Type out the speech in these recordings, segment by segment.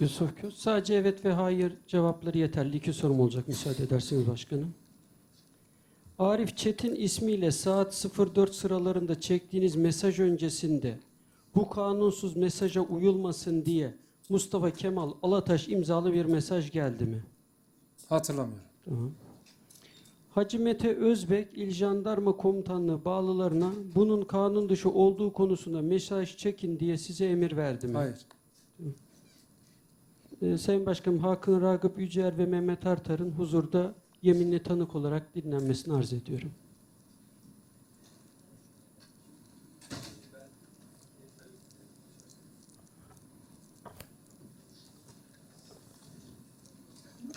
Yusuf Köz. Sadece evet ve hayır cevapları yeterli. İki sorum olacak müsaade ederseniz başkanım. Arif Çetin ismiyle saat 04 sıralarında çektiğiniz mesaj öncesinde bu kanunsuz mesaja uyulmasın diye Mustafa Kemal Alataş imzalı bir mesaj geldi mi? Hatırlamıyorum. Tamam. Hacı Mete Özbek İl Jandarma Komutanlığı bağlılarına bunun kanun dışı olduğu konusunda mesaj çekin diye size emir verdi mi? Hayır. Ee, Sayın Başkanım Hakan Ragıp Yücer ve Mehmet Artar'ın huzurda yeminli tanık olarak dinlenmesini arz ediyorum.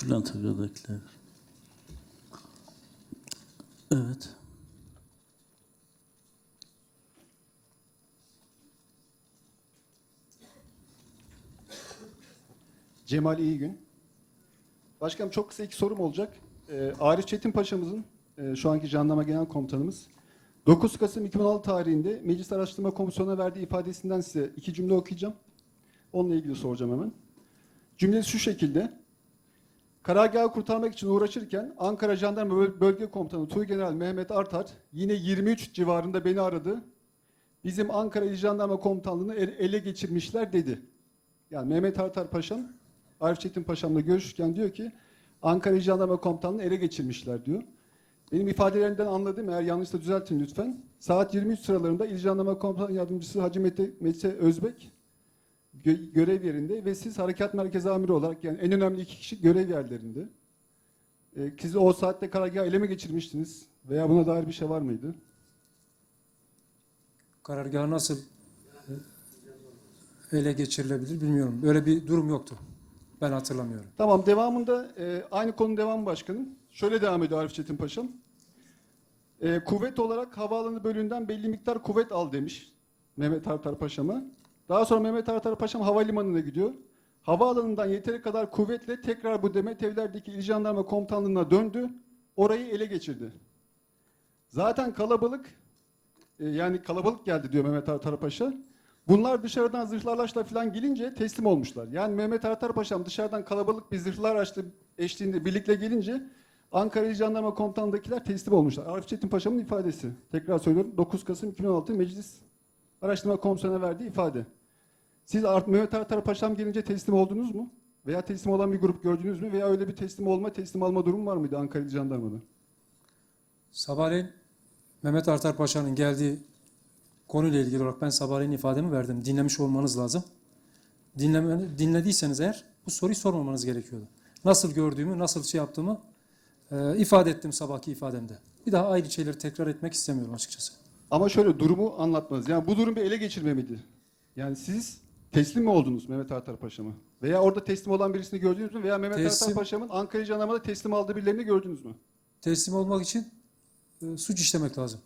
Bülent Aga'dakiler. Evet. Cemal İyi gün. Başkanım çok kısa iki sorum olacak. Ee, Arif Çetin Paşa'mızın, e, şu anki Jandarma Genel Komutanımız, 9 Kasım 2016 tarihinde Meclis Araştırma Komisyonu'na verdiği ifadesinden size iki cümle okuyacağım. Onunla ilgili soracağım hemen. Cümlesi şu şekilde. Karargahı kurtarmak için uğraşırken Ankara Jandarma Böl- Bölge Komutanı Tuğgeneral Mehmet Artar yine 23 civarında beni aradı. Bizim Ankara İl Jandarma Komutanlığı'nı ele- geçirmişler dedi. Yani Mehmet Artar Paşam, Arif Çetin Paşam'la görüşürken diyor ki Ankara Jandarma Komutanlığı'nı ele geçirmişler diyor. Benim ifadelerimden anladığım eğer yanlışsa düzeltin lütfen. Saat 23 sıralarında İl Jandarma Komutanı Yardımcısı Hacı Mete, Mete Özbek gö- görev yerinde ve siz harekat merkezi amiri olarak yani en önemli iki kişi görev yerlerinde. Ee, sizi o saatte karargahı ele mi geçirmiştiniz veya buna dair bir şey var mıydı? Karargahı nasıl e, ele geçirilebilir bilmiyorum. Böyle bir durum yoktu. Ben hatırlamıyorum. Tamam devamında e, aynı konu devam başkanım. Şöyle devam ediyor Arif Çetin Paşam. E, kuvvet olarak havaalanı bölüğünden belli miktar kuvvet al demiş Mehmet Artar Paşam'a. Daha sonra Mehmet Artar Paşam havalimanına gidiyor. Havaalanından yeteri kadar kuvvetle tekrar bu Demet Evler'deki İl Jandarma Komutanlığı'na döndü. Orayı ele geçirdi. Zaten kalabalık e, yani kalabalık geldi diyor Mehmet Artar Paşa. Bunlar dışarıdan zırhlı araçla falan gelince teslim olmuşlar. Yani Mehmet Artar Paşam dışarıdan kalabalık bir zırhlı araçla eşliğinde birlikte gelince Ankara Jandarma Komutanı'ndakiler teslim olmuşlar. Arif Çetin Paşam'ın ifadesi. Tekrar söylüyorum 9 Kasım 2016 Meclis Araştırma Komisyonu'na verdiği ifade. Siz Art Mehmet Artar Paşam gelince teslim oldunuz mu? Veya teslim olan bir grup gördünüz mü? Veya öyle bir teslim olma, teslim alma durumu var mıydı Ankara Jandarma'da? Sabahleyin Mehmet Artar Paşa'nın geldiği konuyla ilgili olarak ben sabahleyin ifademi verdim. Dinlemiş olmanız lazım. Dinleme, dinlediyseniz eğer bu soruyu sormamanız gerekiyordu. Nasıl gördüğümü, nasıl şey yaptığımı e, ifade ettim sabahki ifademde. Bir daha aynı şeyleri tekrar etmek istemiyorum açıkçası. Ama şöyle durumu anlatmanız. Yani bu durum bir ele geçirme miydi? Yani siz teslim mi oldunuz Mehmet Artar Paşam'a? Veya orada teslim olan birisini gördünüz mü? Veya Mehmet Teslim- Artar Paşam'ın Ankara Jandarma'da teslim aldığı birilerini gördünüz mü? Teslim olmak için e, suç işlemek lazım.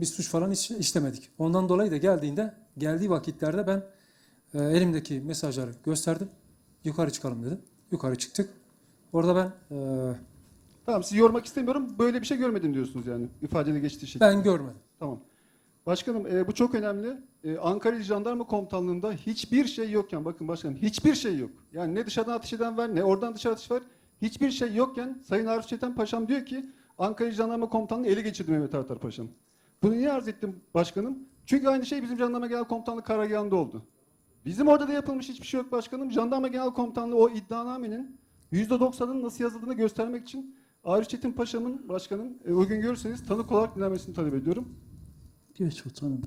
Biz suç falan iş- işlemedik. Ondan dolayı da geldiğinde, geldiği vakitlerde ben e, elimdeki mesajları gösterdim. Yukarı çıkalım dedim. Yukarı çıktık. Orada ben e, Tamam sizi yormak istemiyorum. Böyle bir şey görmedim diyorsunuz yani. ifadede geçtiği şekilde. ben görmedim. Tamam. Başkanım e, bu çok önemli. E, Ankara İl Jandarma Komutanlığı'nda hiçbir şey yokken bakın başkanım hiçbir şey yok. Yani ne dışarıdan ateş eden var ne oradan dışarı atış var. Hiçbir şey yokken Sayın Arif Çeten Paşam diyor ki Ankara İl Jandarma Komutanlığı ele geçirdi Mehmet Artar Paşam. Bunu niye arz ettim başkanım? Çünkü aynı şey bizim Jandarma Genel Komutanlığı karargahında oldu. Bizim orada da yapılmış hiçbir şey yok başkanım. Jandarma Genel Komutanlığı o iddianamenin %90'ının nasıl yazıldığını göstermek için Arif Çetin Paşam'ın başkanım e, o gün görürseniz tanık olarak dinlenmesini talep ediyorum. Geç utanım.